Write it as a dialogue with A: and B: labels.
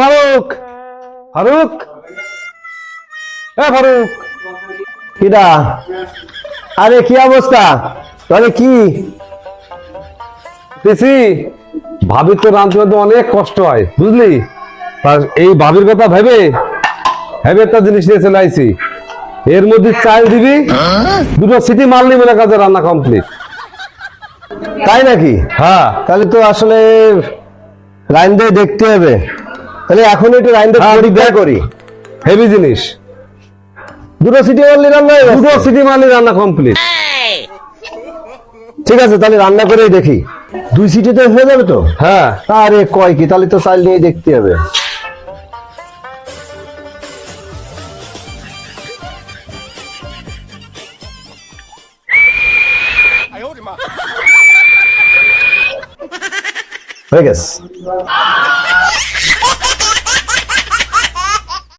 A: ফারুক ফারুক। এ ফারুক।
B: কিরা আরে কি অবস্থা? তবে কি?
A: পিসি ভাবির তো রাঁধতে রাঁধতে অনেক কষ্ট হয় বুঝলি? এই ভাবির কথা ভেবে ভেবে একটা জিনিস নিয়ে চলে আইছি। এর মধ্যে চাল দিবি দুটো সিটি মারলি মনে কাজে রান্না কমপ্লিট
B: তাই নাকি?
A: হ্যাঁ।
B: তাহলে তো আসলে লাইন দিয়ে দেখতে হবে। তাহলে এখন একটু লাইন দিয়ে
A: হ্যাঁ,
B: পরীক্ষা করি।
A: হেভি জিনিস।
B: দুটো সিটি মারলে রান্না
A: দুটো সিটি মারলি রান্না কমপ্লিট
B: ঠিক আছে তাহলে রান্না করেই দেখি। দুই সিটিতে হয়ে যাবে তো?
A: হ্যাঁ।
B: আরে কয় কি তাহলে তো চাল নিয়ে দেখতে হবে। হয়ে গেছে। 啊